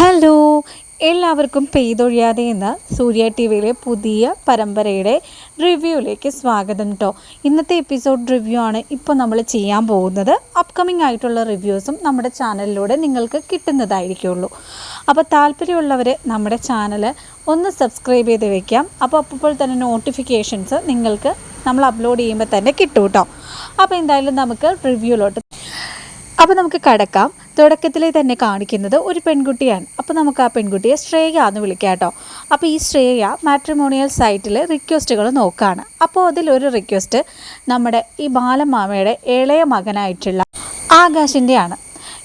Hello എല്ലാവർക്കും പെയ്തൊഴിയാതെ എന്ന സൂര്യ T വിയിലെ പുതിയ പരമ്പരയുടെ റിവ്യൂയിലേക്ക് സ്വാഗതം കേട്ടോ ഇന്നത്തെ എപ്പിസോഡ് റിവ്യൂ ആണ് ഇപ്പോൾ നമ്മൾ ചെയ്യാൻ പോകുന്നത്. അപ്കമിംഗ് ആയിട്ടുള്ള റിവ്യൂസും നമ്മുടെ ചാനലിലൂടെ നിങ്ങൾക്ക് കിട്ടുന്നതായിരിക്കുള്ളൂ. അപ്പോൾ താല്പര്യമുള്ളവർ നമ്മുടെ ചാനൽ ഒന്ന് സബ്സ്ക്രൈബ് ചെയ്ത് വെക്കാം. അപ്പോൾ അപ്പോൾ തന്നെ നോട്ടിഫിക്കേഷൻസ് നിങ്ങൾക്ക് നമ്മൾ അപ്ലോഡ് ചെയ്യുമ്പോൾ തന്നെ കിട്ടും കേട്ടോ അപ്പോൾ എന്തായാലും നമുക്ക് റിവ്യൂലോട്ട് അപ്പോൾ നമുക്ക് കടക്കാം. തുടക്കത്തിൽ തന്നെ കാണിക്കുന്നത് ഒരു പെൺകുട്ടിയാണ്. അപ്പോൾ നമുക്ക് ആ പെൺകുട്ടിയെ ശ്രേയ എന്ന് വിളിക്കാം കേട്ടോ. അപ്പോൾ ഈ ശ്രേയ മാട്രിമോണിയൽ സൈറ്റിൽ റിക്വസ്റ്റുകൾ നോക്കുകയാണ് അപ്പോൾ അതിലൊരു റിക്വസ്റ്റ് നമ്മുടെ ഈ ബാലമാമയുടെ ഇളയ മകനായിട്ടുള്ള ആകാശിന്റെയാണ്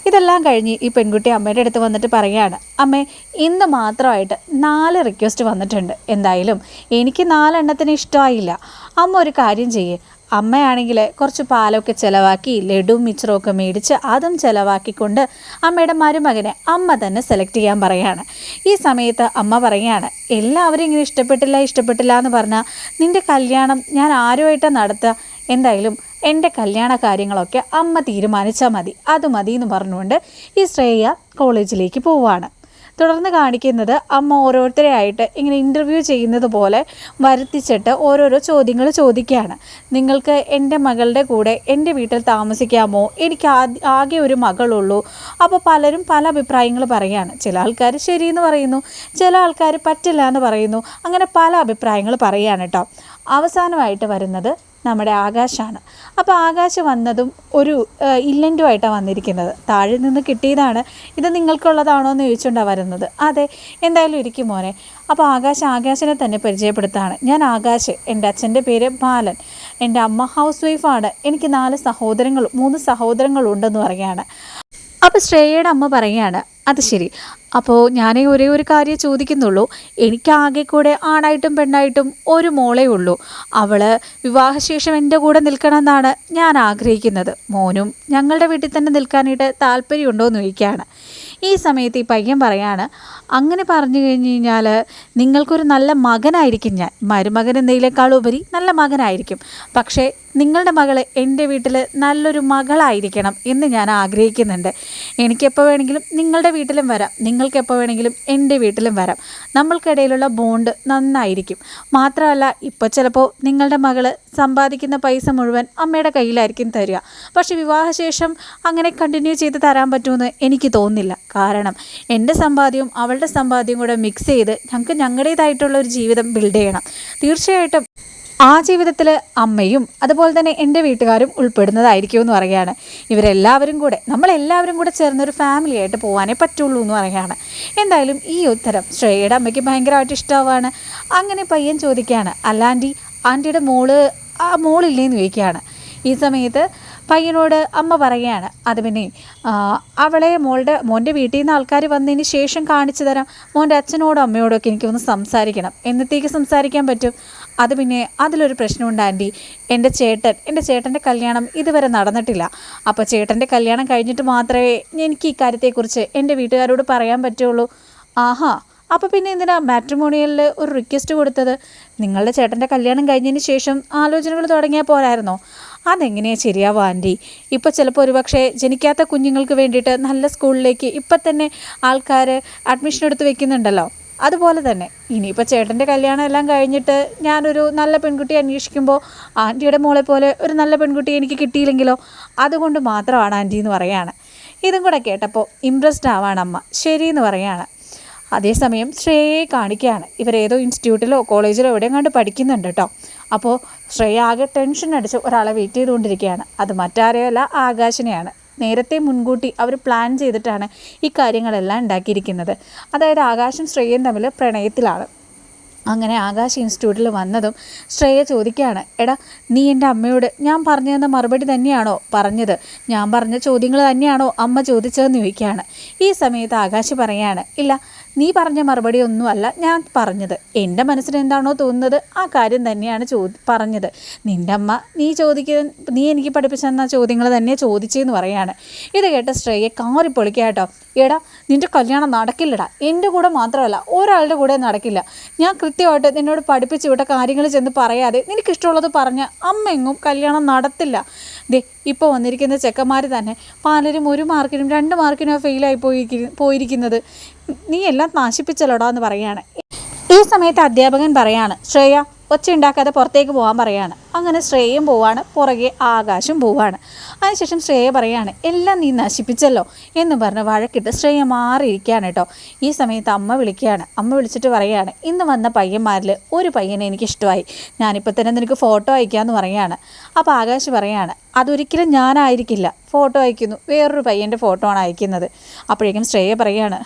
ഇതെല്ലാം കഴിഞ്ഞ് ഈ പെൺകുട്ടി അമ്മയുടെ അടുത്ത് വന്നിട്ട് പറയുകയാണ് അമ്മേ ഇന്ന് മാത്രമായിട്ട് നാല് റിക്വസ്റ്റ് വന്നിട്ടുണ്ട്. എന്തായാലും എനിക്ക് നാലെണ്ണത്തിന് ഇഷ്ടമായില്ല. അമ്മ ഒരു കാര്യം ചെയ്യേ. അമ്മയാണെങ്കിൽ കുറച്ച് പാലൊക്കെ ചിലവാക്കി ലഡുവും മിച്ചറും ഒക്കെ മേടിച്ച് അതും ചിലവാക്കിക്കൊണ്ട് അമ്മയുടെ മരുമകനെ അമ്മ തന്നെ സെലക്ട് ചെയ്യാൻ പറയാണ്. ഈ സമയത്ത് അമ്മ പറയുകയാണ് എല്ലാവരും ഇങ്ങനെ ഇഷ്ടപ്പെട്ടില്ല ഇഷ്ടപ്പെട്ടില്ല എന്ന് പറഞ്ഞാൽ നിന്റെ കല്യാണം ഞാൻ ആരുമായിട്ടാണ് നടത്തുക എന്തായാലും എന്റെ കല്യാണ കാര്യങ്ങളൊക്കെ അമ്മ തീരുമാനിച്ചാൽ മതി അത് മതി എന്ന് പറഞ്ഞുകൊണ്ട് ഈ ശ്രേയ കോളേജിലേക്ക് പോവുകയാണ് തുടർന്ന് കാണിക്കുന്നത് അമ്മ ഓരോരുത്തരെയായിട്ട് ഇങ്ങനെ ഇന്റർവ്യൂ ചെയ്യുന്നത് പോലെ വരുത്തിച്ചിട്ട് ഓരോരോ ചോദ്യങ്ങൾ ചോദിക്കുകയാണ്. നിങ്ങൾക്ക് എന്റെ മകളുടെ കൂടെ എന്റെ വീട്ടിൽ താമസിക്കാമോ? എനിക്ക് ആകെ ഒരു മകളുള്ളൂ. അപ്പോൾ പലരും പല അഭിപ്രായങ്ങൾ പറയുകയാണ്. ചില ആൾക്കാർ ശരിയെന്ന് പറയുന്നു ചില ആൾക്കാർ പറ്റില്ല എന്ന് പറയുന്നു. അങ്ങനെ പല അഭിപ്രായങ്ങൾ പറയുകയാണ് കേട്ടോ. അവസാനമായിട്ട് വരുന്നത് നമ്മുടെ ആകാശാണ്. അപ്പോൾ ആകാശ് വന്നതും ഒരു ഇല്ലന്റുമായിട്ടാണ് വന്നിരിക്കുന്നത്. താഴെ നിന്ന് കിട്ടിയതാണ്. ഇത് നിങ്ങൾക്കുള്ളതാണോ എന്ന് ചോദിച്ചുകൊണ്ടാണ് വരുന്നത്. അതെ എന്തായാലും ഇരിക്കും മോനെ. അപ്പോൾ ആകാശ് ആകാശിനെ തന്നെ പരിചയപ്പെടുത്താണ്. ഞാൻ ആകാശ് എന്റെ അച്ഛന്റെ പേര് ബാലൻ. എന്റെ അമ്മ ഹൗസ് വൈഫാണ്. എനിക്ക് നാല് സഹോദരങ്ങൾ മൂന്ന് സഹോദരങ്ങളുണ്ടെന്ന് പറയുകയാണ്. അപ്പോൾ ശ്രേയയുടെ അമ്മ പറയുകയാണ് അത് ശരി. അപ്പോൾ ഞാൻ ഒരേ ഒരു കാര്യം ചോദിക്കുന്നുള്ളൂ. എനിക്കാകെ കൂടെ ആണായിട്ടും പെണ്ണായിട്ടും ഒരു മോളേ ഉള്ളൂ. അവൾ വിവാഹശേഷം എന്റെ കൂടെ നിൽക്കണമെന്നാണ് ഞാൻ ആഗ്രഹിക്കുന്നത്. മോനും ഞങ്ങളുടെ വീട്ടിൽ തന്നെ നിൽക്കാനായിട്ട് താല്പര്യമുണ്ടോ എന്ന് ചോദിക്കുകയാണ്. ഈ സമയത്ത് ഈ പയ്യൻ പറയാണ് അങ്ങനെ പറഞ്ഞു കഴിഞ്ഞ് കഴിഞ്ഞാൽ നിങ്ങൾക്കൊരു നല്ല മകനായിരിക്കും ഞാൻ. മരുമകൻ എന്നതിനേക്കാളുപരി നല്ല മകനായിരിക്കും. പക്ഷേ നിങ്ങളുടെ മകളെ എന്റെ വീട്ടിൽ നല്ലൊരു മകളായിരിക്കണം എന്ന് ഞാൻ ആഗ്രഹിക്കുന്നുണ്ട്. എനിക്കെപ്പോൾ വേണമെങ്കിലും നിങ്ങളുടെ വീട്ടിലും വരാം. നിങ്ങൾക്ക് എപ്പോൾ വേണമെങ്കിലും എന്റെ വീട്ടിലും വരാം. നമ്മൾക്കിടയിലുള്ള ബോണ്ട് നന്നായിരിക്കും. മാത്രമല്ല ഇപ്പോൾ ചിലപ്പോൾ നിങ്ങളുടെ മകൾ സമ്പാദിക്കുന്ന പൈസ മുഴുവൻ അമ്മയുടെ കയ്യിലായിരിക്കും തരിക. പക്ഷേ വിവാഹശേഷം അങ്ങനെ കണ്ടിന്യൂ ചെയ്ത് തരാൻ പറ്റുമെന്ന് എനിക്ക് തോന്നുന്നില്ല. കാരണം എന്റെ സമ്പാദ്യവും അവളുടെ സമ്പാദ്യവും കൂടെ മിക്സ് ചെയ്ത് ഞങ്ങൾക്ക് ഞങ്ങളുടേതായിട്ടുള്ള ഒരു ജീവിതം ബിൽഡ് ചെയ്യണം. തീർച്ചയായിട്ടും ആ ജീവിതത്തിൽ അമ്മയും അതുപോലെ തന്നെ എന്റെ വീട്ടുകാരും ഉൾപ്പെടുന്നതായിരിക്കും എന്ന് പറയുകയാണ്. ഇവരെല്ലാവരും കൂടെ നമ്മളെല്ലാവരും കൂടെ ചേർന്നൊരു ഫാമിലി ആയിട്ട് പോകാനേ പറ്റുള്ളൂ എന്ന് പറയുകയാണ്. എന്തായാലും ഈ ഉത്തരം ശ്രേയയുടെ അമ്മയ്ക്ക് ഭയങ്കരമായിട്ട് ഇഷ്ടമാവാണ് അങ്ങനെ പയ്യൻ ചോദിക്കുകയാണ് അല്ലാണ്ടി ആന്റി ആന്റിയുടെ മോൾ ആ മോളില്ലേന്ന് ചോദിക്കുകയാണ്. ഈ സമയത്ത് പയ്യനോട് അമ്മ പറയുകയാണ് അത് പിന്നെ അവളെ മോളുടെ മോന്റെ വീട്ടിൽ നിന്ന് ആൾക്കാർ വന്നതിന് ശേഷം കാണിച്ചു തരാം. മോന്റെ അച്ഛനോടും അമ്മയോടും ഒക്കെ എനിക്ക് ഒന്ന് സംസാരിക്കണം. എന്നത്തേക്ക് സംസാരിക്കാൻ പറ്റും? അത് പിന്നെ അതിലൊരു പ്രശ്നമുണ്ട് ആന്റി. എന്റെ ചേട്ടൻ എന്റെ ചേട്ടന്റെ കല്യാണം ഇതുവരെ നടന്നിട്ടില്ല. അപ്പോൾ ചേട്ടന്റെ കല്യാണം കഴിഞ്ഞിട്ട് മാത്രമേ എനിക്ക് ഈ കാര്യത്തെക്കുറിച്ച് എന്റെ വീട്ടുകാരോട് പറയാൻ പറ്റുള്ളൂ. ആഹാ അപ്പോൾ പിന്നെ എന്തിനാ മാട്രിമോണിയലിൽ ഒരു റിക്വസ്റ്റ് കൊടുത്തത്? നിങ്ങളുടെ ചേട്ടന്റെ കല്യാണം കഴിഞ്ഞതിന് ശേഷം ആലോചനകൾ തുടങ്ങിയാൽ പോരായിരുന്നോ? അതെങ്ങനെയാണ് ശരിയാവുക ആന്റി? ഇപ്പോൾ ചിലപ്പോൾ ഒരുപക്ഷെ ജനിക്കാത്ത കുഞ്ഞുങ്ങൾക്ക് വേണ്ടിയിട്ട് നല്ല സ്കൂളിലേക്ക് ഇപ്പം തന്നെ ആൾക്കാർ അഡ്മിഷൻ എടുത്ത് വെക്കുന്നുണ്ടല്ലോ. അതുപോലെ തന്നെ. ഇനിയിപ്പോൾ ചേട്ടന്റെ കല്യാണം എല്ലാം കഴിഞ്ഞിട്ട് ഞാനൊരു നല്ല പെൺകുട്ടി അന്വേഷിക്കുമ്പോൾ ആന്റിയുടെ മോളെ പോലെ ഒരു നല്ല പെൺകുട്ടി എനിക്ക് കിട്ടിയില്ലെങ്കിലോ? അതുകൊണ്ട് മാത്രമാണ് ആന്റി എന്ന് പറയുകയാണ്. ഇതും കൂടെ കേട്ടപ്പോൾ ഇമ്പ്രസ്ഡ് ആവാണ് അമ്മ. ശരിയെന്ന് പറയുകയാണ്. അതേസമയം ശ്രേയയെ കാണിക്കുകയാണ്. ഇവരേതോ ഇൻസ്റ്റിറ്റ്യൂട്ടിലോ കോളേജിലോ എവിടെയും കണ്ട് പഠിക്കുന്നുണ്ട് കേട്ടോ. അപ്പോൾ ശ്രേയ ആകെ ടെൻഷൻ അടിച്ച് ഒരാളെ വെയിറ്റ് ചെയ്തുകൊണ്ടിരിക്കുകയാണ്. അത് മറ്റാരെയല്ല ആകാശിനെയാണ്. നേരത്തെ മുൻകൂട്ടി അവർ പ്ലാൻ ചെയ്തിട്ടാണ് ഈ കാര്യങ്ങളെല്ലാം ഉണ്ടാക്കിയിരിക്കുന്നത്. അതായത് ആകാശം ശ്രേയയും തമ്മിൽ പ്രണയത്തിലാണ്. അങ്ങനെ ആകാശ് ഇൻസ്റ്റിറ്റ്യൂട്ടിൽ വന്നതും ശ്രേയ ചോദിക്കുകയാണ് എടാ നീ എന്റെ അമ്മയോട് ഞാൻ പറഞ്ഞു തന്ന മറുപടി തന്നെയാണോ പറഞ്ഞത്? ഞാൻ പറഞ്ഞ ചോദ്യങ്ങൾ തന്നെയാണോ അമ്മ ചോദിച്ചതെന്ന് ചോദിക്കുകയാണ്. ഈ സമയത്ത് ആകാശ് പറയാണ് ഇല്ല നീ പറഞ്ഞ മറുപടി ഒന്നുമല്ല ഞാൻ പറഞ്ഞത്. എന്റെ മനസ്സിന് എന്താണോ തോന്നുന്നത് ആ കാര്യം തന്നെയാണ് ചോദി പറഞ്ഞത്. നിന്റെ അമ്മ നീ ചോദിക്ക നീ എനിക്ക് പഠിപ്പിച്ചു തന്ന ചോദ്യങ്ങൾ തന്നെ ചോദിച്ചെന്ന് പറയാണ്. ഇത് കേട്ട ശ്രേയെ കാറി പൊളിക്കാട്ടോ എടാ നിന്റെ കല്യാണം നടക്കില്ലടാ. എന്റെ കൂടെ മാത്രമല്ല ഒരാളുടെ കൂടെ നടക്കില്ല. ഞാൻ കൃത്യമായിട്ട് നിന്നോട് പഠിപ്പിച്ചു വിട്ട കാര്യങ്ങൾ ചെന്ന് പറയാതെ നിനക്കിഷ്ടമുള്ളത് പറഞ്ഞ് അമ്മയെങ്ങും കല്യാണം നടത്തില്ല. ദേ ഇപ്പോൾ വന്നിരിക്കുന്ന ചെക്കന്മാർ തന്നെ പലരും ഒരു മാർക്കിനും രണ്ട് മാർക്കിനും ഫെയിലായി പോയി പോയിരിക്കുന്നത്. നീ എല്ലാം നാശിപ്പിച്ചല്ലോടാ എന്ന് പറയാണ് ഈ സമയത്ത് അധ്യാപകൻ പറയാണ് ശ്രേയ ഒച്ച ഉണ്ടാക്കാതെ പുറത്തേക്ക് പോകാൻ പറയാണ്. അങ്ങനെ ശ്രേയം പോവാണ് പുറകെ ആകാശം പോവാണ്. അതിനുശേഷം ശ്രേയ പറയാണ് എല്ലാം നീ നശിപ്പിച്ചല്ലോ എന്ന് പറഞ്ഞ് വഴക്കിട്ട് ശ്രേയ മാറിയിരിക്കുകയാണ് കേട്ടോ. ഈ സമയത്ത് അമ്മ വിളിക്കുകയാണ്. അമ്മ വിളിച്ചിട്ട് പറയാണ് ഇന്ന് വന്ന പയ്യന്മാരിൽ ഒരു പയ്യനെ എനിക്ക് ഇഷ്ടമായി. ഞാനിപ്പോൾ തന്നെ നിനക്ക് ഫോട്ടോ അയക്കാമെന്ന് പറയാണ്. അപ്പോൾ ആകാശ് പറയാണ് അതൊരിക്കലും ഞാനായിരിക്കില്ല. ഫോട്ടോ അയക്കുന്നു. വേറൊരു പയ്യന്റെ ഫോട്ടോ ആണ് അയക്കുന്നത്. അപ്പോഴേക്കും ശ്രേയ പറയാണ്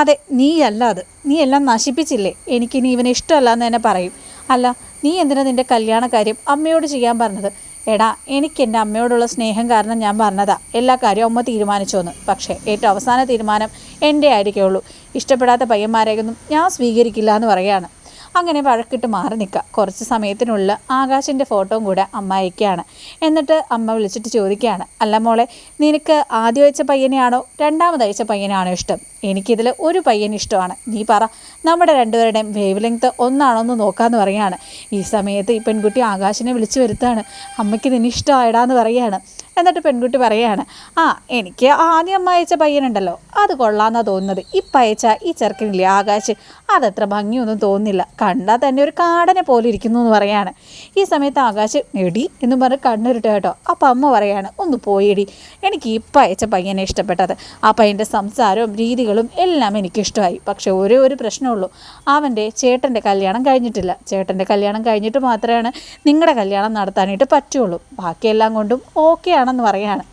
അതെ നീയല്ല അത്. നീ എല്ലാം നശിപ്പിച്ചില്ലേ? എനിക്കിനി ഇവനെ ഇഷ്ടമല്ല എന്ന് തന്നെ പറയും. അല്ല നീ എന്തിനാ നിന്റെ കല്യാണ കാര്യം അമ്മയോട് ചെയ്യാൻ പറഞ്ഞത്? എടാ എനിക്ക് എന്റെ അമ്മയോടുള്ള സ്നേഹം കാരണം ഞാൻ പറഞ്ഞതാ. എല്ലാ കാര്യവും അമ്മ തീരുമാനിച്ചോന്ന്. പക്ഷേ ഏറ്റവും അവസാന തീരുമാനം എന്റെ ആയിരിക്കുള്ളൂ ഇഷ്ടപ്പെടാത്ത പയ്യന്മാരെയൊന്നും ഞാൻ സ്വീകരിക്കില്ല എന്ന് പറയാണ് അങ്ങനെ വഴക്കിട്ട് മാറി നിൽക്കുക. കുറച്ച് സമയത്തിനുള്ളിൽ ആകാശിന്റെ ഫോട്ടോയും കൂടെ അമ്മ അയക്കുകയാണ്. എന്നിട്ട് അമ്മ വിളിച്ചിട്ട് ചോദിക്കുകയാണ്. അല്ല മോളെ നിനക്ക് ആദ്യം അയച്ച പയ്യനെയാണോ രണ്ടാമത് അയച്ച പയ്യനാണോ ഇഷ്ടം? എനിക്കിതിൽ ഒരു പയ്യൻ ഇഷ്ടമാണ്. നീ പറ നമ്മുടെ രണ്ടുപേരുടെയും വേവ് ലെങ്ത് ഒന്നാണോ എന്ന് നോക്കാമെന്ന് പറയാണ് ഈ സമയത്ത് ഈ പെൺകുട്ടി ആകാശിനെ വിളിച്ചു വരുത്താണ് അമ്മയ്ക്ക് നിന്നെ പറയാണ് എന്നിട്ട് പെൺകുട്ടി പറയാണ് ആ എനിക്ക് ആദ്യം അയച്ച പയ്യനുണ്ടല്ലോ അത് കൊള്ളാമെന്നാണ് തോന്നുന്നത്. ഇപ്പം അയച്ച ഈ ചെറുക്കനില്ലേ ആകാശ്? അതത്ര ഭംഗിയൊന്നും തോന്നുന്നില്ല. കണ്ടാൽ തന്നെ ഒരു കാടനെ പോലെ ഇരിക്കുന്നു എന്ന് പറയാണ്. ഈ സമയത്ത് ആകാശ് എടി എന്നും പറഞ്ഞ് കണ്ണുരുട്ട് കേട്ടോ. അപ്പം അമ്മ പറയാണ് ഒന്ന് പോയിടി. എനിക്ക് ഇപ്പം അയച്ച പയ്യനെ ഇഷ്ടപ്പെട്ടത്. ആ പയ്യന്റെ സംസാരവും രീതികളും എല്ലാം എനിക്കിഷ്ടമായി. പക്ഷേ ഒരേ ഒരു പ്രശ്നമുള്ളൂ. അവന്റെ ചേട്ടന്റെ കല്യാണം കഴിഞ്ഞിട്ടില്ല. ചേട്ടന്റെ കല്യാണം കഴിഞ്ഞിട്ട് മാത്രമേ നിങ്ങളുടെ കല്യാണം നടത്താനായിട്ട് പറ്റുള്ളൂ. ബാക്കിയെല്ലാം കൊണ്ടും ഓക്കെ ആണെന്ന് പറയാണ്.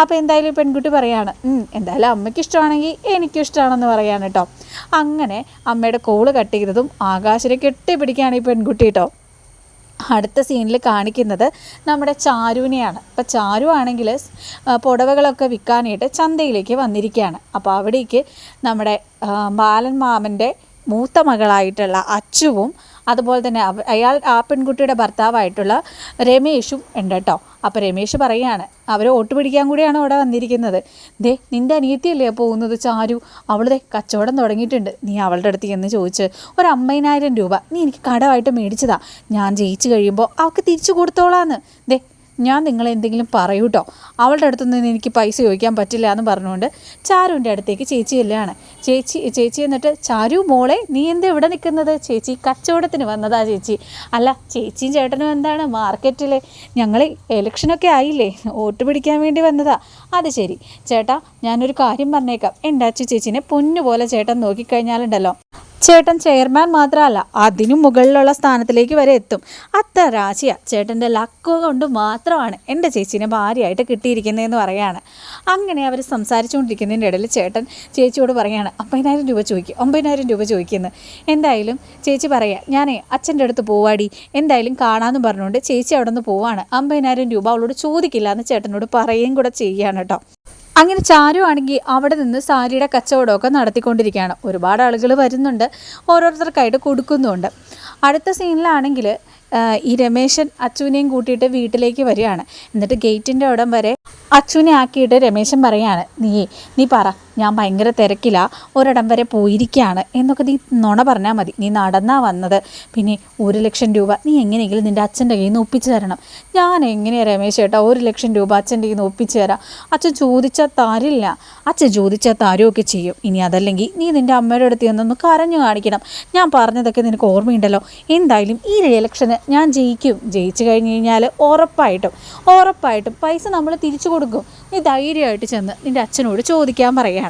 അപ്പോൾ എന്തായാലും പെൺകുട്ടി പറയാണ് എന്തായാലും അമ്മയ്ക്ക് ഇഷ്ടമാണെങ്കിൽ എനിക്കും ഇഷ്ടമാണെന്ന് പറയാണ് കേട്ടോ അങ്ങനെ അമ്മയുടെ കോൾ കട്ട് ചെയ്തതും ആകാശനെ കെട്ടിപ്പിടിക്കുകയാണ് ഈ പെൺകുട്ടി കേട്ടോ അടുത്ത സീനിൽ കാണിക്കുന്നത് നമ്മുടെ ചാരുവിനെയാണ്. അപ്പോൾ ചാരു ആണെങ്കിൽ പുടവകളൊക്കെ വിൽക്കാനായിട്ട് ചന്തയിലേക്ക് വന്നിരിക്കുകയാണ്. അപ്പോൾ അവിടേക്ക് നമ്മുടെ ബാലൻ മാമന്റെ മൂത്ത മകളായിട്ടുള്ള അച്ചുവും അതുപോലെ തന്നെ അയാൾ ആ പെൺകുട്ടിയുടെ ഭർത്താവായിട്ടുള്ള രമേഷും ഉണ്ട് കേട്ടോ. അപ്പോൾ രമേഷ് പറയുകയാണ് അവർ വോട്ട് പിടിക്കാൻ കൂടിയാണ് അവിടെ വന്നിരിക്കുന്നത്. ദേ നിന്റെ അനിയത്തിയല്ലേ പോകുന്നത്? ചാരു അവളുടെ കച്ചവടം തുടങ്ങിയിട്ടുണ്ട്. നീ അവളുടെ അടുത്ത് എന്ന് ചോദിച്ച് ഒരു അമ്പതിനായിരം രൂപ നീ എനിക്ക് കടമായിട്ട് മേടിച്ചതാ. ഞാൻ ജയിച്ചു കഴിയുമ്പോൾ അവൾക്ക് തിരിച്ചു കൊടുത്തോളാന്ന്. ദേ ഞാൻ നിങ്ങളെ എന്തെങ്കിലും പറയൂ കേട്ടോ അവളുടെ അടുത്ത് നിന്ന് എനിക്ക് പൈസ ചോദിക്കാൻ പറ്റില്ല എന്ന് പറഞ്ഞുകൊണ്ട് ചാരുവിന്റെ അടുത്തേക്ക് ചേച്ചി ചെല്ലുകയാണ്. ചേച്ചി ചേച്ചി എന്നിട്ട് ചാരു മോളെ നീ എന്താ ഇവിടെ നിൽക്കുന്നത്? ചേച്ചി കച്ചവടത്തിന് വന്നതാ ചേച്ചി. അല്ല ചേച്ചിയും ചേട്ടനും എന്താണ്? മാർക്കറ്റിൽ ഞങ്ങൾ ഇലക്ഷനൊക്കെ ആയില്ലേ? വോട്ട് പിടിക്കാൻ വേണ്ടി വന്നതാ. അത് ശരി. ചേട്ടാ ഞാനൊരു കാര്യം പറഞ്ഞേക്കാം. എന്റെ അച്ഛൻ ചേച്ചിനെ പൊന്നുപോലെ ചേട്ടൻ നോക്കിക്കഴിഞ്ഞാലുണ്ടല്ലോ. ചേട്ടൻ ചെയർമാൻ മാത്രമല്ല അതിനു മുകളിലുള്ള സ്ഥാനത്തിലേക്ക് വരെ എത്തും. അത്ര രാശിയ ചേട്ടന്റെ ലക്ക് കൊണ്ട് മാത്രമാണ് എന്റെ ചേച്ചീനെ ഭാര്യയായിട്ട് കിട്ടിയിരിക്കുന്നതെന്ന് പറയാണ്. അങ്ങനെ അവർ സംസാരിച്ചുകൊണ്ടിരിക്കുന്നതിന്റെ ഇടയിൽ ചേട്ടൻ ചേച്ചിയോട് പറയാണ് അമ്പതിനായിരം രൂപ ചോദിക്കും ഒമ്പതിനായിരം രൂപ ചോദിക്കുന്നു. എന്തായാലും ചേച്ചി പറയാം ഞാനേ അച്ഛന്റെ അടുത്ത് പോവാടി. എന്തായാലും കാണാമെന്ന് പറഞ്ഞുകൊണ്ട് ചേച്ചി അവിടെ നിന്ന് പോവാണ്. അമ്പതിനായിരം രൂപ അവളോട് ചോദിക്കില്ല എന്ന് ചേട്ടനോട് പറയുകയും കൂടെ ചെയ്യുകയാണ് കേട്ടോ. അങ്ങനെ ചാരു ആണെങ്കിൽ അവിടെ നിന്ന് സാരിയുടെ കച്ചവടമൊക്കെ നടത്തിക്കൊണ്ടിരിക്കുകയാണ്. ഒരുപാട് ആളുകൾ വരുന്നുണ്ട്. ഓരോരുത്തർക്കായിട്ട് കൊടുക്കുന്നുമുണ്ട്. അടുത്ത സീനിലാണെങ്കിൽ ഈ രമേശൻ അച്ചുവിനെയും കൂട്ടിയിട്ട് വീട്ടിലേക്ക് വരികയാണ്. എന്നിട്ട് ഗേറ്റിന്റെ അവിടം വരെ അച്ചുവിനെ ആക്കിയിട്ട് രമേശൻ പറയാണ് നീ നീ പറ ഞാൻ ഭയങ്കര തിരക്കിലാ ഒരിടം വരെ പോയിരിക്കുകയാണ് എന്നൊക്കെ നീ നുണ പറഞ്ഞാൽ മതി. നീ നടന്നാ വന്നത്. പിന്നെ ഒരു ലക്ഷം രൂപ നീ എങ്ങനെയെങ്കിലും നിന്റെ അച്ഛന്റെ കയ്യിൽ നിന്ന് ഒപ്പിച്ച് തരണം. ഞാൻ എങ്ങനെയാണ് രമേശ് ചേട്ടാ ഒരു ലക്ഷം രൂപ അച്ഛന്റെ കയ്യിൽ നിന്ന് ഒപ്പിച്ച് തരാം? അച്ഛൻ ചോദിച്ചാൽ തരില്ല. അച്ഛൻ ചോദിച്ചാൽ തരുമൊക്കെ ചെയ്യും. ഇനി അതല്ലെങ്കിൽ നീ നിന്റെ അമ്മയുടെ അടുത്ത് ചെന്നൊന്ന് കരഞ്ഞു കാണിക്കണം. ഞാൻ പറഞ്ഞതൊക്കെ നിനക്ക് ഓർമ്മയുണ്ടല്ലോ. എന്തായാലും ഈ ഇലക്ഷന് ഞാൻ ജയിക്കും. ജയിച്ചു കഴിഞ്ഞ് കഴിഞ്ഞാൽ ഉറപ്പായിട്ടും ഉറപ്പായിട്ടും പൈസ നമ്മൾ തിരിച്ചു കൊടുക്കും. നീ ധൈര്യമായിട്ട് ചെന്ന് നിന്റെ അച്ഛനോട് ചോദിക്കാൻ പറയുകയാണ്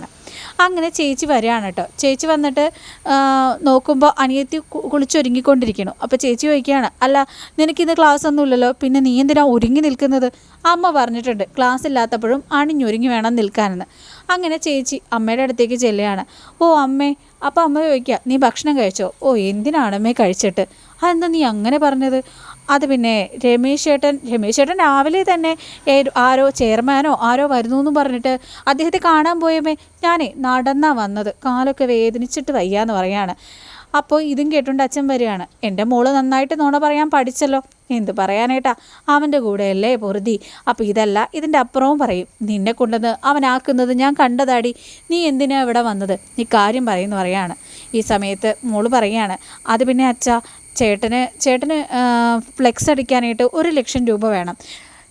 അങ്ങനെ ചേച്ചി വരികയാണ് കേട്ടോ. ചേച്ചി വന്നിട്ട് നോക്കുമ്പോൾ അനിയത്തി കുളിച്ചൊരുങ്ങിക്കൊണ്ടിരിക്കണം അപ്പോൾ ചേച്ചി ചോദിക്കുകയാണ് അല്ല നിനക്കിന്ന് ക്ലാസ് ഒന്നും ഇല്ലല്ലോ പിന്നെ നീ എന്തിനാ ഒരുങ്ങി നിൽക്കുന്നത്? അമ്മ പറഞ്ഞിട്ടുണ്ട് ക്ലാസ് ഇല്ലാത്തപ്പോഴും അണിഞ്ഞൊരുങ്ങി വേണം നിൽക്കാനെന്ന്. അങ്ങനെ ചേച്ചി അമ്മയുടെ അടുത്തേക്ക് ചെല്ലുകയാണ് ഓ അമ്മേ. അപ്പോൾ അമ്മ ചോദിക്കുക നീ ഭക്ഷണം കഴിച്ചോ? ഓ എന്തിനാണ് അമ്മേ കഴിച്ചിട്ട്? അതെന്താ നീ അങ്ങനെ പറഞ്ഞത്? അത് പിന്നെ രമേശ് ചേട്ടൻ രമേശ് ചേട്ടൻ രാവിലെ തന്നെ ആരോ ചെയർമാനോ ആരോ വരുന്നു എന്ന് പറഞ്ഞിട്ട് അദ്ദേഹത്തെ കാണാൻ പോയമേ ഞാനേ നടന്നാ വന്നത്. കാലൊക്കെ വേദനിച്ചിട്ട് വയ്യാന്ന് പറയാണ്. അപ്പോൾ ഇതും കേട്ടുകൊണ്ട് അച്ഛൻ വരികയാണ്. എന്റെ മോൾ നന്നായിട്ട് നോണ പറയാൻ പഠിച്ചല്ലോ. എന്ത് പറയാനേട്ടാ? അവന്റെ കൂടെയല്ലേ പൊറുതി. അപ്പോൾ ഇതല്ല ഇതിന്റെ അപ്പുറവും പറയും. നിന്നെ കൊണ്ടുവന്ന് അവനാക്കുന്നത് ഞാൻ കണ്ടതാടി. നീ എന്തിനാ ഇവിടെ വന്നത്? നീ കാര്യം പറയുന്നു പറയാണ്. ഈ സമയത്ത് മോൾ പറയാണ്. അത് പിന്നെ അച്ഛാ ചേട്ടന് ചേട്ടന് ഫ്ലെക്സ് അടിക്കാനായിട്ട് ഒരു ലക്ഷം രൂപ വേണം.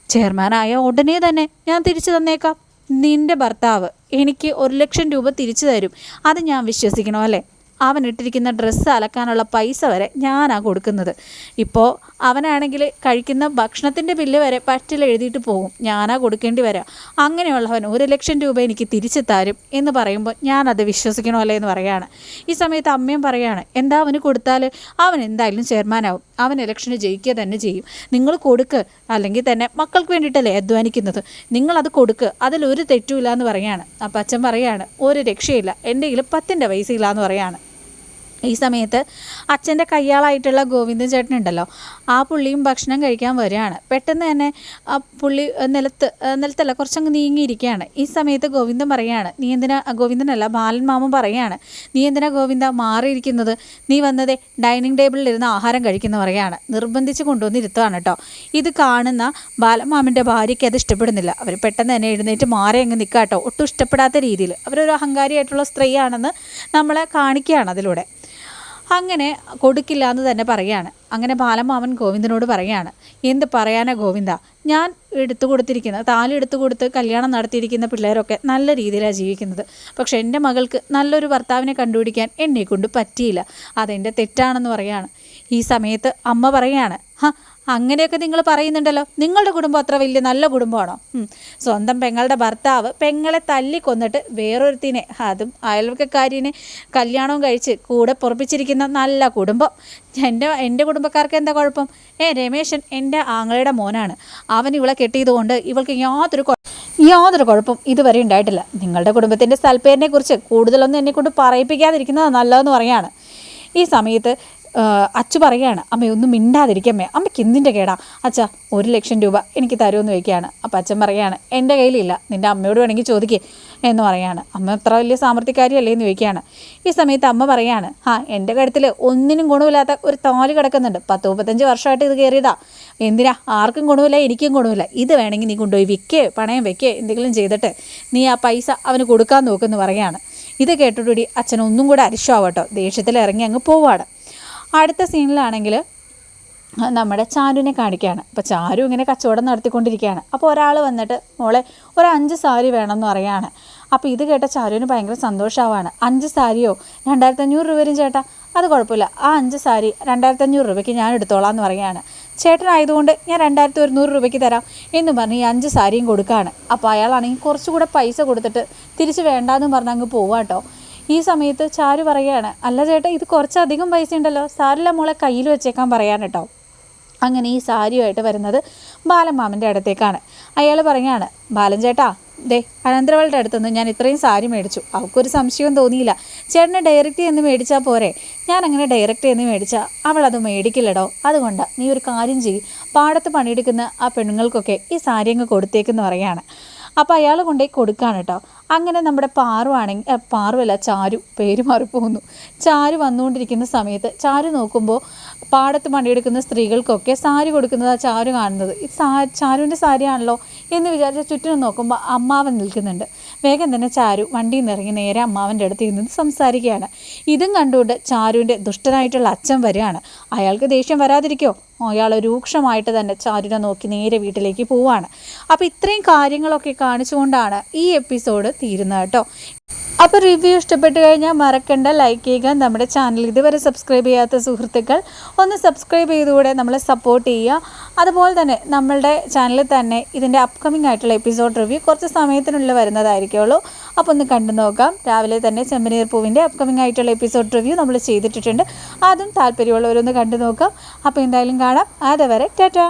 ചെയർമാനായ ഉടനെ തന്നെ ഞാൻ തിരിച്ചു തന്നേക്കാം. നിന്റെ ഭർത്താവ് എനിക്ക് ഒരു ലക്ഷം രൂപ തിരിച്ചു തരും. അത് ഞാൻ വിശ്വസിക്കണോ അല്ലേ? അവൻ ഇട്ടിരിക്കുന്ന ഡ്രസ്സ് അലക്കാനുള്ള പൈസ വരെ ഞാനാണ് കൊടുക്കുന്നത്. ഇപ്പോൾ അവനാണെങ്കിൽ കഴിക്കുന്ന ഭക്ഷണത്തിന്റെ ബില്ല് വരെ പറ്റിൽ എഴുതിയിട്ട് പോകും. ഞാനാ കൊടുക്കേണ്ടി വരാം. അങ്ങനെയുള്ളവൻ ഒരു ലക്ഷം രൂപ എനിക്ക് തിരിച്ചു തരും എന്ന് പറയുമ്പോൾ ഞാനത് വിശ്വസിക്കണോ അല്ലേ എന്ന് പറയാണ്. ഈ സമയത്ത് അമ്മയും പറയാണ് എന്താ അവന് കൊടുത്താൽ അവൻ എന്തായാലും ചെയർമാനാവും അവൻ ഇലക്ഷന് ജയിക്കുക തന്നെ ചെയ്യും. നിങ്ങൾ കൊടുക്ക്. അല്ലെങ്കിൽ തന്നെ മക്കൾക്ക് വേണ്ടിയിട്ടല്ലേ അധ്വാനിക്കുന്നത്. നിങ്ങളത് കൊടുക്ക്. അതിലൊരു തെറ്റുമില്ല എന്ന് പറയാണ്. അപ്പം അച്ഛൻ പറയാണ് ഒരു രക്ഷയില്ല. എന്റെ കയ്യിൽ പത്തിന്റെ പൈസ ഇല്ല എന്ന് പറയാണ്. ഈ സമയത്ത് അച്ഛന്റെ കയ്യാളായിട്ടുള്ള ഗോവിന്ദൻ ചേട്ടനുണ്ടല്ലോ. ആ പുള്ളിയും ഭക്ഷണം കഴിക്കാൻ വരികയാണ്. പെട്ടെന്ന് തന്നെ ആ പുള്ളി നിലത്ത് നിലത്തല്ല കുറച്ചങ്ങ് നീങ്ങിയിരിക്കുകയാണ്. ഈ സമയത്ത് ഗോവിന്ദൻ പറയുകയാണ് നീ എന്തിനാ ഗോവിന്ദനല്ല ബാലൻ മാമൻ പറയുകയാണ് നീ എന്തിനാ ഗോവിന്ദ മാറിയിരിക്കുന്നത്? നീ വന്നത് ഡൈനിങ് ടേബിളിൽ ഇരുന്ന് ആഹാരം കഴിക്കുന്ന പറയുകയാണ്. നിർബന്ധിച്ച് കൊണ്ടുവന്ന് ഇരുത്തുകയാണ് കേട്ടോ. ഇത് കാണുന്ന ബാലമാമന്റെ ഭാര്യയ്ക്ക് അത് ഇഷ്ടപ്പെടുന്നില്ല. അവർ പെട്ടെന്ന് തന്നെ എഴുന്നേറ്റ് മാറി അങ്ങ് നിൽക്കുക കേട്ടോ. ഒട്ടും ഇഷ്ടപ്പെടാത്ത രീതിയിൽ. അവരൊരു അഹങ്കാരിയായിട്ടുള്ള സ്ത്രീയാണെന്ന് നമ്മളെ കാണിക്കുകയാണ് അതിലൂടെ. അങ്ങനെ കൊടുക്കില്ല എന്ന് തന്നെ പറയാണ്. അങ്ങനെ ബാലമാമൻ ഗോവിന്ദനോട് പറയാണ് എന്ത് പറയാനാ ഗോവിന്ദ? ഞാൻ എടുത്തു കൊടുത്തിരിക്കുന്ന താലി എടുത്തു കൊടുത്ത് കല്യാണം നടത്തിയിരിക്കുന്ന പിള്ളേരൊക്കെ നല്ല രീതിയിലാണ് ജീവിക്കുന്നത്. പക്ഷേ എന്റെ മകൾക്ക് നല്ലൊരു ഭർത്താവിനെ കണ്ടുപിടിക്കാൻ എന്നെ കൊണ്ട് പറ്റിയില്ല. അതെന്റെ തെറ്റാണെന്ന് പറയാണ്. ഈ സമയത്ത് അമ്മ പറയാണ് ഹ അങ്ങനെയൊക്കെ നിങ്ങൾ പറയുന്നുണ്ടല്ലോ. നിങ്ങളുടെ കുടുംബം അത്ര വലിയ നല്ല കുടുംബമാണോ? സ്വന്തം പെങ്ങളുടെ ഭർത്താവ് പെങ്ങളെ തല്ലിക്കൊന്നിട്ട് വേറൊരുത്തിനെ അതും അയൽവക്കാരിനെ കല്യാണവും കഴിച്ച് കൂടെ പൊറപ്പിച്ചിരിക്കുന്ന നല്ല കുടുംബം. എന്റെ എന്റെ കുടുംബക്കാർക്ക് എന്താ കുഴപ്പം? ഏ രമേശൻ എന്റെ ആങ്ങളയുടെ മോനാണ്. അവൻ ഇവളെ കെട്ടിയതുകൊണ്ട് ഇവൾക്ക് യാതൊരു യാതൊരു കുഴപ്പം ഇതുവരെ ഉണ്ടായിട്ടില്ല. നിങ്ങളുടെ കുടുംബത്തിന്റെ സ്ഥലപ്പേരിനെ കുറിച്ച് കൂടുതലൊന്നും എന്നെക്കൊണ്ട് പറയിപ്പിക്കാതിരിക്കുന്നത് നല്ലതെന്ന് പറയാണ്. ഈ സമയത്ത് അച്ചു പറയുകയാണ് അമ്മ ഒന്നും മിണ്ടാതിരിക്കമ്മേ അമ്മയ്ക്ക് എന്തിന്റെ കേടാ? അച്ഛ ഒരു ലക്ഷം രൂപ എനിക്ക് തരുമെന്ന് ചോദിക്കുകയാണ്. അപ്പം അച്ഛൻ പറയുകയാണ് എന്റെ കയ്യിലില്ല നിന്റെ അമ്മയോട് വേണമെങ്കിൽ ചോദിക്കേ എന്ന് പറയാണ് അമ്മ അത്ര വലിയ സാമർത്ഥ്യക്കാരിയല്ലേ എന്ന് ചോദിക്കുകയാണ്. ഈ സമയത്ത് അമ്മ പറയാണ് ആ എന്റെ കഴുത്തിൽ ഒന്നിനും ഗുണമില്ലാത്ത ഒരു താൽ കിടക്കുന്നുണ്ട്. പത്ത് മുപ്പത്തഞ്ച് വർഷമായിട്ട് ഇത് കയറിയതാ. എന്തിനാ? ആർക്കും ഗുണമില്ല എനിക്കും ഗുണമില്ല. ഇത് വേണമെങ്കിൽ നീ കൊണ്ടുപോയി വിൽക്കേ പണയം വെക്കേ എന്തെങ്കിലും ചെയ്തിട്ട് നീ ആ പൈസ അവന് കൊടുക്കാൻ നോക്കുമെന്ന് പറയാണ് ഇത് കേട്ടിട്ടുകൂടി അച്ഛൻ ഒന്നും കൂടെ അരിശമാവട്ടോ ദേഷ്യത്തിൽ ഇറങ്ങി അങ്ങ് പോവാണ്. അടുത്ത സീനിലാണെങ്കിൽ നമ്മുടെ ചാരുവിനെ കാണിക്കുകയാണ്. അപ്പോൾ ചാരു ഇങ്ങനെ കച്ചവടം നടത്തിക്കൊണ്ടിരിക്കുകയാണ്. അപ്പോൾ ഒരാൾ വന്നിട്ട് മോളെ ഒരു അഞ്ച് സാരി വേണമെന്ന് പറയാണ് അപ്പോൾ ഇത് കേട്ട ചാരുവിന് ഭയങ്കര സന്തോഷമാവാണ്. അഞ്ച് സാരിയോ? രണ്ടായിരത്തി അഞ്ഞൂറ് രൂപ വരും ചേട്ടാ. അത് കുഴപ്പമില്ല. ആ അഞ്ച് സാരി രണ്ടായിരത്തി അഞ്ഞൂറ് രൂപയ്ക്ക് ഞാൻ എടുത്തോളാം എന്ന് പറയുകയാണ്. ചേട്ടനായതുകൊണ്ട് ഞാൻ രണ്ടായിരത്തി ഒരുന്നൂറ് രൂപയ്ക്ക് തരാം. എന്ന് പറഞ്ഞ് ഈ അഞ്ച് സാരിയും കൊടുക്കുകയാണ്. അപ്പോൾ അയാളാണെങ്കിൽ കുറച്ചുകൂടെ പൈസ കൊടുത്തിട്ട് തിരിച്ച് വേണ്ടാന്ന് പറഞ്ഞ് അങ്ങ് പോവാട്ടോ ഈ സമയത്ത് ചാരു പറയുകയാണ് അല്ല ചേട്ടാ ഇത് കുറച്ചധികം പൈസ ഉണ്ടല്ലോ. സാരില്ല മോളെ കയ്യിൽ വെച്ചേക്കാൻ പറയാൻ കേട്ടോ. അങ്ങനെ ഈ സാരിയുമായിട്ട് വരുന്നത് ബാലമാമന്റെ അടുത്തേക്കാണ്. അയാൾ പറയുകയാണ് ബാലൻ ചേട്ടാ ദേ അനന്തരവളുടെ അടുത്തുനിന്ന് ഞാൻ ഇത്രയും സാരി മേടിച്ചു. അവൾക്കൊരു സംശയവും തോന്നിയില്ല. ചേട്ടനെ ഡയറക്റ്റ് എന്ന് മേടിച്ചാൽ പോരെ. ഞാൻ അങ്ങനെ ഡയറക്റ്റ് എന്ന് മേടിച്ചാൽ അവൾ അത് മേടിക്കില്ലടോ. അതുകൊണ്ട് നീ ഒരു കാര്യം ചെയ്യും. പാടത്ത് പണിയെടുക്കുന്ന ആ പെണ്ണുങ്ങൾക്കൊക്കെ ഈ സാരി അങ്ങ് കൊടുത്തേക്കെന്ന് പറയാണ് അപ്പോൾ അയാൾ കൊണ്ടുപോയി കൊടുക്കുകയാണ് കേട്ടോ. അങ്ങനെ നമ്മുടെ പാറു ആണെങ്കിൽ പാറുവല്ല ചാരു പേര് മാറിപ്പോകുന്നു. ചാരു വന്നുകൊണ്ടിരിക്കുന്ന സമയത്ത് ചാരു നോക്കുമ്പോൾ പാടത്ത് പണിയെടുക്കുന്ന സ്ത്രീകൾക്കൊക്കെ സാരി കൊടുക്കുന്നത് ആ ചാരു കാണുന്നത്. ഈ സാ ചാരുവിന്റെ സാരിയാണല്ലോ എന്ന് വിചാരിച്ച ചുറ്റിനും നോക്കുമ്പോൾ അമ്മാവൻ നിൽക്കുന്നുണ്ട്. വേഗം തന്നെ ചാരു വണ്ടിയിൽ നിന്ന് ഇറങ്ങി നേരെ അമ്മാവന്റെ അടുത്ത് ഇരുന്ന് സംസാരിക്കുകയാണ്. ഇതും കണ്ടുകൊണ്ട് ചാരുവിന്റെ ദുഷ്ടനായിട്ടുള്ള അച്ഛൻ വരികയാണ്. അയാൾക്ക് ദേഷ്യം വരാതിരിക്കോ? അയാൾ രൂക്ഷമായിട്ട് തന്നെ ചാരുനെ നോക്കി നേരെ വീട്ടിലേക്ക് പോവാണ് അപ്പോൾ ഇത്രയും കാര്യങ്ങളൊക്കെ കാണിച്ചുകൊണ്ടാണ് ഈ എപ്പിസോഡ് തീരുന്നത് കേട്ടോ. അപ്പോൾ റിവ്യൂ ഇഷ്ടപ്പെട്ട് കഴിഞ്ഞാൽ മറക്കണ്ട. ലൈക്ക് ചെയ്യുക. നമ്മുടെ ചാനൽ ഇതുവരെ സബ്സ്ക്രൈബ് ചെയ്യാത്ത സുഹൃത്തുക്കൾ ഒന്ന് സബ്സ്ക്രൈബ് ചെയ്തുകൂടെ നമ്മളെ സപ്പോർട്ട് ചെയ്യുക. അതുപോലെ തന്നെ നമ്മളുടെ ചാനലിൽ തന്നെ ഇതിന്റെ അപ്കമിംഗ് ആയിട്ടുള്ള എപ്പിസോഡ് റിവ്യൂ കുറച്ച് സമയത്തിനുള്ളിൽ വരുന്നതായിരിക്കുള്ളൂ. അപ്പോൾ ഒന്ന് കണ്ടു നോക്കാം. രാവിലെ തന്നെ ചെമ്പനീർ പൂവിന്റെ അപ്കമിംഗ് ആയിട്ടുള്ള എപ്പിസോഡ് റിവ്യൂ നമ്മൾ ചെയ്തിട്ടിട്ടുണ്ട്. അതും താല്പര്യമുള്ളവരൊന്ന് കണ്ടു നോക്കാം. അപ്പോൾ എന്തായാലും കാണാം. അതുവരെ ടാറ്റാ.